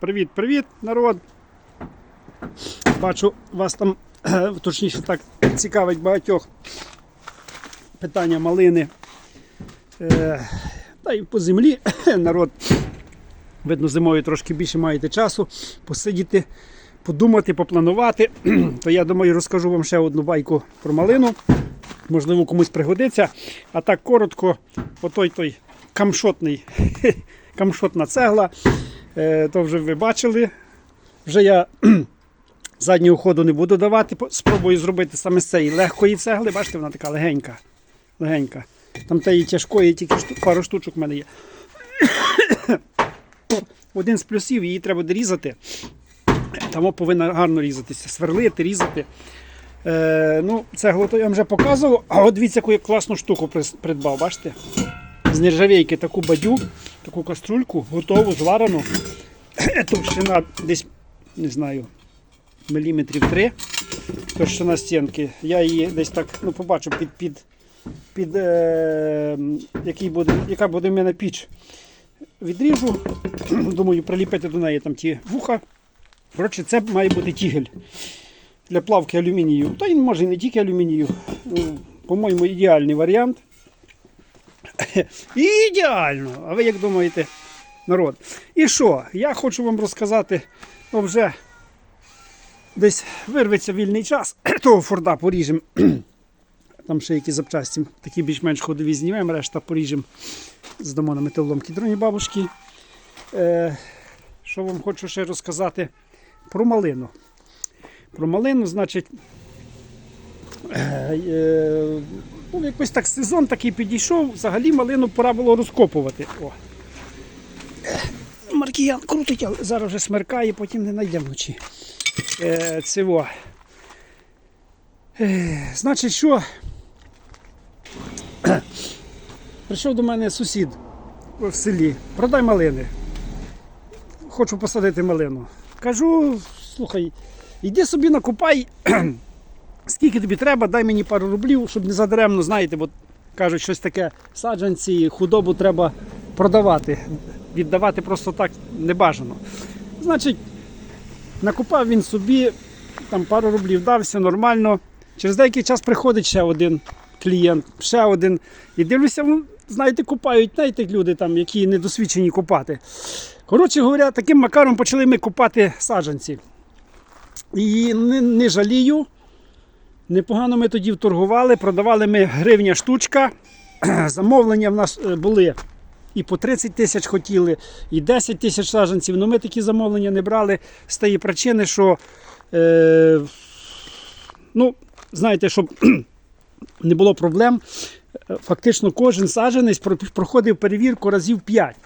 Привіт, привіт, народ. Бачу, вас там, точніше так, цікавить багатьох питання малини. Е, Та й по землі народ, видно, зимою трошки більше маєте часу посидіти, подумати, попланувати. То я думаю, розкажу вам ще одну байку про малину. Можливо, комусь пригодиться. А так коротко, отой той камшотний, камшотна цегла. Е, то вже ви бачили. Вже я заднього ходу не буду давати. Спробую зробити саме з цієї легкої цегли. Бачите, вона така легенька. легенька. Там тієї тяжкої, тільки пару штучок в мене є. Один з плюсів, її треба дорізати. Там повинна гарно різатися, сверлити, різати. Е, ну, цеглу то я вам вже показував. А от дивіться, яку я класну штуку придбав, бачите? З нержавійки таку бадю, таку каструльку, готову, зварену. Товщина десь, не знаю, міліметрів 3. Товщина стінки. Я її десь так ну, побачу під, під, під е, який буде, яка буде в мене піч. Відріжу. Думаю, приліпити до неї там ті вуха. Коротше, це має бути тігель для плавки алюмінію. Та він може і не тільки алюмінію. Ну, По-моєму, ідеальний варіант. Ідеально! А ви як думаєте, народ? І що? Я хочу вам розказати, ну вже десь вирветься вільний час, того форда поріжемо. Там ще якісь запчасті, такі більш-менш ходові знімемо, решта поріжемо. Здамо на металоломки дроні бабушки. Е, що вам хочу ще розказати про малину. Про малину, значить, е, е, ну, якось так сезон такий підійшов, взагалі малину пора було розкопувати. О. Е, Маркіян крутить, але зараз вже смеркає, потім не знайде вночі. Е, цього. Е, значить, що? Прийшов до мене сусід в селі, продай малини. Хочу посадити малину. Кажу, слухай, йди собі накопай, скільки тобі треба, дай мені пару рублів, щоб не задаремно, знаєте, бо кажуть, щось таке саджанці, худобу треба продавати. Віддавати просто так не бажано. Значить, накопав він собі, там пару рублів дав, все нормально. Через деякий час приходить ще один клієнт, ще один. І дивлюся, ну, знаєте, купають, знаєте, люди, там, які недосвідчені купати. Коротше говоря, таким макаром почали ми купати саджанці. І не, не жалію. Непогано ми тоді торгували, продавали ми гривня штучка. Замовлення в нас е, були і по 30 тисяч хотіли, і 10 тисяч саджанців. Ну ми такі замовлення не брали з тієї причини, що е, ну, знаєте, щоб не було проблем. е, Фактично кожен саджанець про- проходив перевірку разів 5.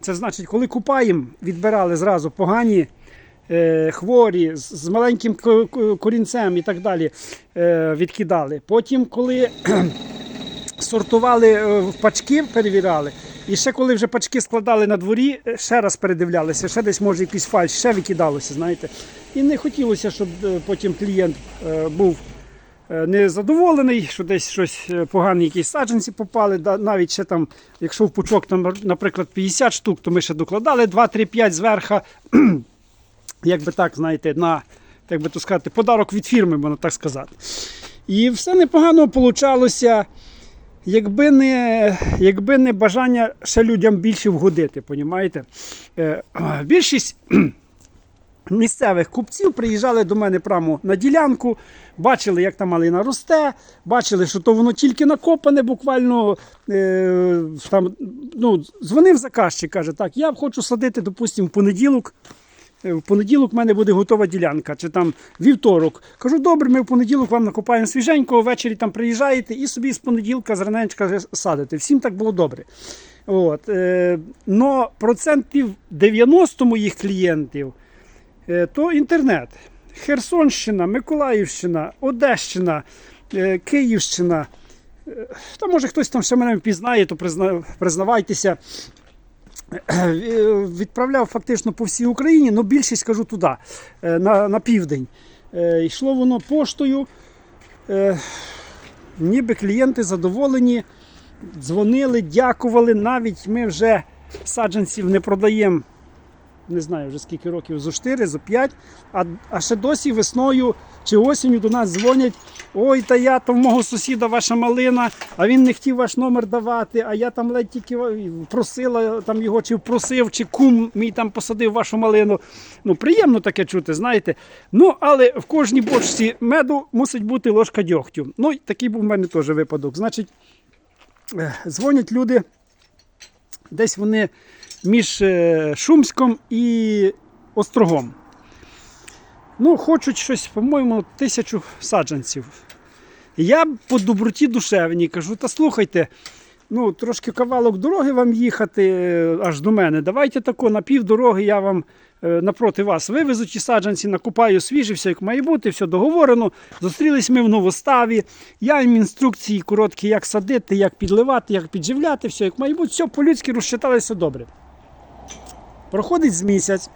Це значить, коли купаємо, відбирали зразу погані, хворі, з, маленьким ко- ко- корінцем і так далі е, відкидали. Потім, коли сортували е, в пачки, перевіряли. І ще коли вже пачки складали на дворі, е, ще раз передивлялися, ще десь може якийсь фальш, ще викидалося, знаєте. І не хотілося, щоб е, потім клієнт е, був е, незадоволений, що десь щось е, погані якісь саджанці попали. Навіть ще там, якщо в пучок, там, наприклад, 50 штук, то ми ще докладали 2-3-5 зверха. Як би так, знаєте, на як би то сказати, подарок від фірми, можна так сказати. І все непогано получалося. Якби не, якби не бажання ще людям більше вгодити, понімаєте? Е, більшість місцевих купців приїжджали до мене прямо на ділянку, бачили, як та малина росте, бачили, що то воно тільки накопане, буквально е, там, ну, дзвонив заказчик, каже, так, я хочу садити, допустимо, в понеділок. Е, В понеділок в мене буде готова ділянка, чи там вівторок. Кажу, добре, ми в понеділок вам накопаємо свіженького, ввечері там приїжджаєте і собі з понеділка з раненечка садите. Всім так було добре. От. Е, но процентів 90 моїх клієнтів е, то інтернет. Херсонщина, Миколаївщина, Одещина, Київщина. Та може хтось там ще мене впізнає, то призна- признавайтеся. Відправляв фактично по всій Україні, але більшість кажу туди, е, на, на південь. Е, Йшло воно поштою. Е, Ніби клієнти задоволені, дзвонили, дякували. Навіть ми вже саджанців не продаємо не знаю вже скільки років, зо 4, зо 5, а, а ще досі весною чи осінню до нас дзвонять. Ой, та я то в мого сусіда ваша малина, а він не хотів ваш номер давати, а я там ледь тільки просила там його, чи просив, чи кум мій там посадив вашу малину. Ну, приємно таке чути, знаєте. Ну, але в кожній бочці меду мусить бути ложка дьогтю. Ну, такий був в мене теж випадок. Значить, е, дзвонять люди, десь вони між е, Шумськом і Острогом. Ну, хочуть щось, по-моєму, тисячу саджанців. Я по доброті душевній кажу, та слухайте, ну, трошки кавалок дороги вам їхати е, аж до мене. Давайте тако на пів дороги я вам е, напроти вас вивезу ті саджанці, накупаю свіжі, все як має бути, все договорено. Зустрілись ми в новоставі. Я їм інструкції короткі, як садити, як підливати, як підживляти, все як має бути. Все по-людськи розчиталися добре. Проходить з місяць.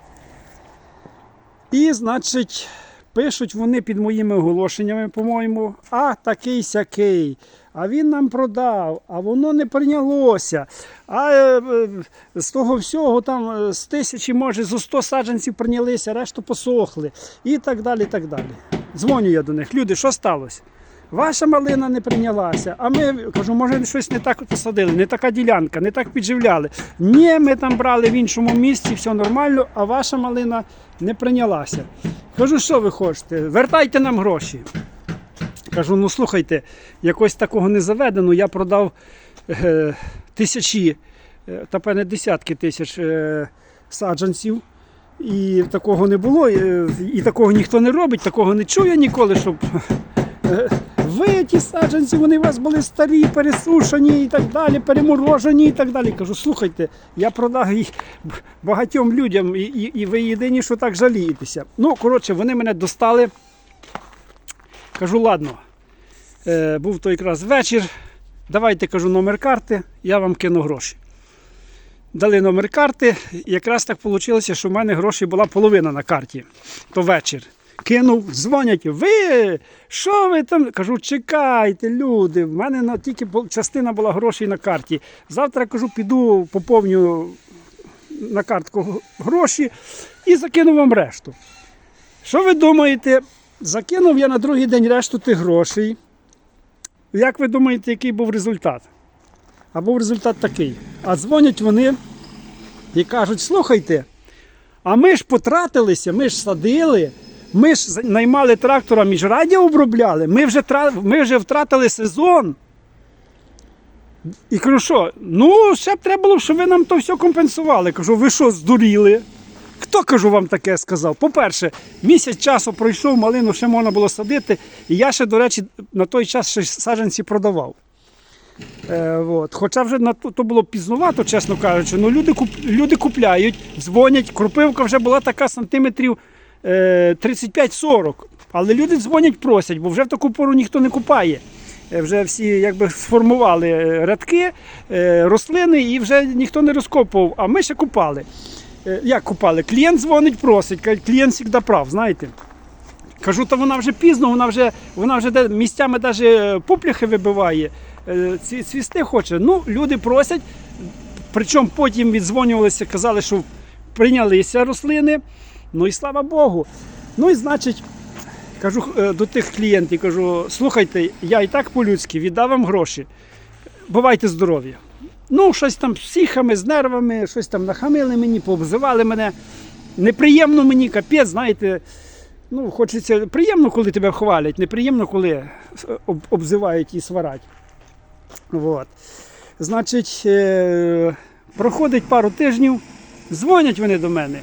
І, значить, пишуть вони під моїми оголошеннями, по-моєму, а такий сякий. А він нам продав, а воно не прийнялося. А е, е, з того всього там е, з тисячі, може, зо 100 саджанців прийнялися, решту посохли. І так далі. так далі. Дзвоню я до них. Люди, що сталося? Ваша малина не прийнялася. А ми кажу, може, щось не так посадили, не така ділянка, не так підживляли. Ні, ми там брали в іншому місці, все нормально, а ваша малина не прийнялася. Кажу, що ви хочете? Вертайте нам гроші. Кажу, ну слухайте, якось такого не заведено. Я продав е, тисячі, е, та певне десятки тисяч е, саджанців. І такого не було, і, такого ніхто не робить, такого не чує ніколи, щоб е, ви ті саджанці, вони у вас були старі, пересушені і так далі, переморожені і так далі. Кажу, слухайте, я продав їх багатьом людям, і, і, і ви єдині, що так жалієтеся. Ну, коротше, вони мене достали. Кажу, ладно, е, був той якраз вечір. Давайте кажу номер карти, я вам кину гроші. Дали номер карти, і якраз так вийшло, що в мене грошей була половина на карті. То вечір. Кинув, дзвонять, ви що ви там? Кажу, чекайте, люди. В мене на, тільки частина була грошей на карті. Завтра кажу, піду поповню на картку гроші і закину вам решту. Що ви думаєте? Закинув я на другий день решту тих грошей. Як ви думаєте, який був результат? А був результат такий. А дзвонять вони і кажуть: слухайте, а ми ж потратилися, ми ж садили, ми ж наймали трактора, міжрадіо обробляли, ми вже, ми вже втратили сезон. І кажу, що? Ну, ще б треба було, щоб ви нам то все компенсували. Кажу, ви що, здуріли? Хто кажу вам таке сказав? По-перше, місяць часу пройшов, малину ще можна було садити. І я ще, до речі, на той час ще саджанці продавав. Е, от. Хоча вже на то, то було пізнувато, чесно кажучи. Ну, люди, куп, люди купляють, дзвонять. Кропивка вже була така сантиметрів 35-40. Але люди дзвонять, просять, бо вже в таку пору ніхто не купає. Е, Вже всі якби сформували е, рядки, е, рослини і вже ніхто не розкопував, а ми ще купали. Е, Як купали? Клієнт дзвонить, просить, клієнт завжди прав, знаєте. Кажу, то вона вже пізно, вона вже, вона вже місцями навіть пупляхи вибиває, е, цвісти хоче. Ну, люди просять, причому потім віддзвонювалися, казали, що прийнялися рослини. Ну і слава Богу. Ну і значить, кажу е, до тих клієнтів, кажу, слухайте, я і так по-людськи віддав вам гроші. Бувайте здорові. Ну, щось там з психами, з нервами, щось там нахамили мені, пообзивали мене. Неприємно мені, капець, знаєте. Ну, хочеться приємно, коли тебе хвалять, неприємно, коли е, об, обзивають і сварать. Вот. Значить, е, проходить пару тижнів, дзвонять вони до мене.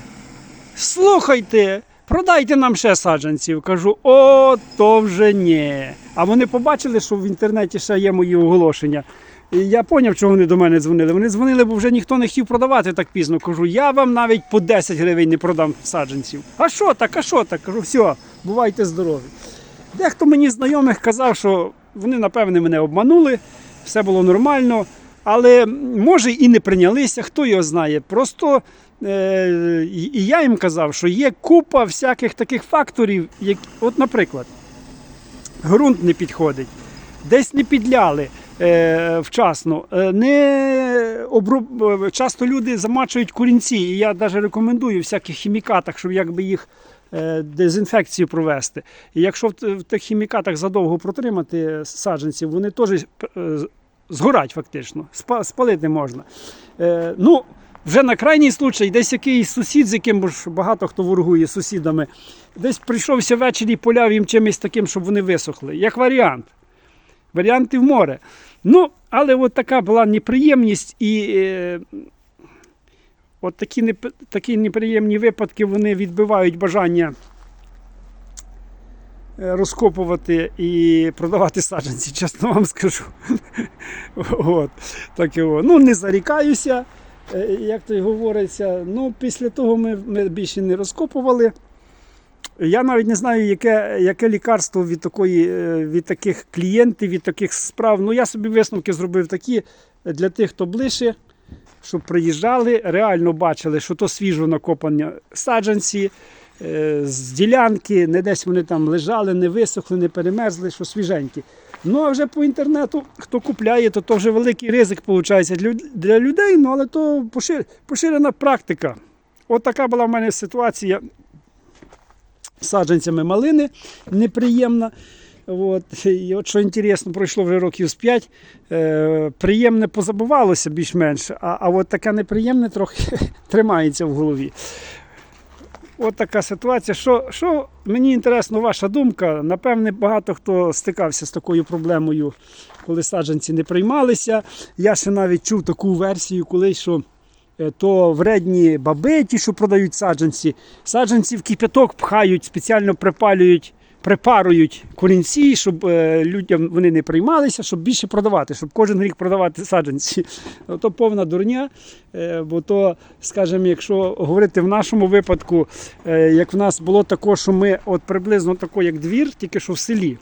Слухайте, продайте нам ще саджанців. Кажу, о, то вже ні. А вони побачили, що в інтернеті ще є мої оголошення. І я зрозумів, чого вони до мене дзвонили. Вони дзвонили, бо вже ніхто не хотів продавати так пізно. Кажу, я вам навіть по 10 гривень не продам саджанців. А що так, а що так? Кажу, все, бувайте здорові. Дехто мені знайомих казав, що вони, напевне, мене обманули, все було нормально. Але може і не прийнялися, хто його знає. Просто і і я їм казав, що є купа всяких таких факторів, як, от, наприклад, ґрунт не підходить, десь не підляли, е, вчасно. Е, не обруб... е, Часто люди замачують корінці, і я навіть рекомендую всяких хімікатах, щоб якби їх е, дезінфекцію провести. І якщо в, тих хімікатах задовго протримати саджанці, вони теж е, згорять фактично, спалити можна. Е, ну, вже на крайній случай, десь якийсь сусід, з яким ж багато хто ворогує сусідами, десь прийшовся ввечері і поляв їм чимось таким, щоб вони висохли. Як варіант. Варіанти в море. Ну, але от така була неприємність і. Е, От такі, такі неприємні випадки вони відбивають бажання е, розкопувати і продавати саджанці, чесно вам скажу. От, так його. Ну, не зарікаюся, як то й говориться. Ну, після того ми, ми більше не розкопували. Я навіть не знаю, яке, яке лікарство від, такої, е, від таких клієнтів, від таких справ. Ну, я собі висновки зробив такі для тих, хто ближче, щоб приїжджали, реально бачили, що то свіжо накопані саджанці е, з ділянки, не десь вони там лежали, не висохли, не перемерзли, що свіженькі. Ну а вже по інтернету, хто купляє, то, то вже великий ризик виходить для, людей, ну але то пошир, поширена практика. От така була в мене ситуація з саджанцями малини неприємна. От, і от що інтересно, пройшло вже років з 5. Е, приємне позабувалося більш-менш, а, а от таке неприємне трохи тримається в голові. От така ситуація. Що, що мені інтересно, ваша думка. Напевне, багато хто стикався з такою проблемою, коли саджанці не приймалися. Я ще навіть чув таку версію, коли що. е, То вредні баби, ті, що продають саджанці, саджанці в кипяток пхають, спеціально припалюють, припарують корінці, щоб е, людям вони не приймалися, щоб більше продавати, щоб кожен рік продавати саджанці. Ну, То повна дурня. е, Бо то, скажімо, якщо говорити в нашому випадку, е, як в нас було тако, що ми от приблизно тако, як двір, тільки що в селі.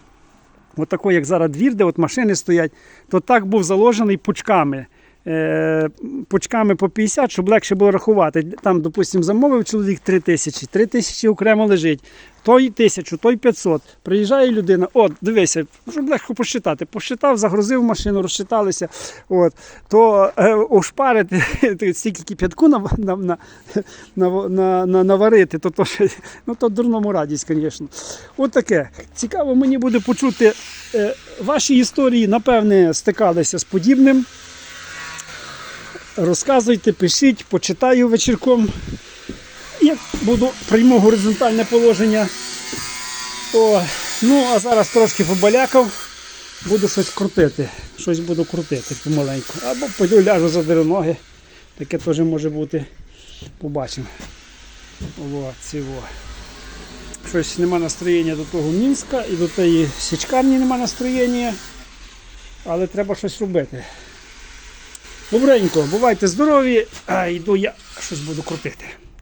От як зараз двір, де от машини стоять, то так був заложений пучками. Е, Пучками по 50, щоб легше було рахувати. Там, допустимо, замовив чоловік 3 тисячі, 3 тисячі окремо лежить, той тисячу, той 500. Приїжджає людина, от, дивися, щоб легко посчитати. Посчитав, загрузив машину, розчиталися. От, то е, ошпарити стільки кип'ятку на, на, на, на, на, на, наварити, то, то, ну, то дурному радість, звісно. От таке. Цікаво мені буде почути е, ваші історії, напевне, стикалися з подібним. Розказуйте, пишіть, почитаю вечірком. Як буду прийму горизонтальне положення. О, ну, а зараз трошки побалякав, буду щось крутити. Щось буду крутити помаленьку. Або пойду ляжу за ноги. Таке теж може бути. Побачимо. О, цього. Щось нема настроєння до того Мінська і до тієї січкарні нема настроєння. Але треба щось робити. Добренько, бувайте здорові, а йду я щось буду крутити.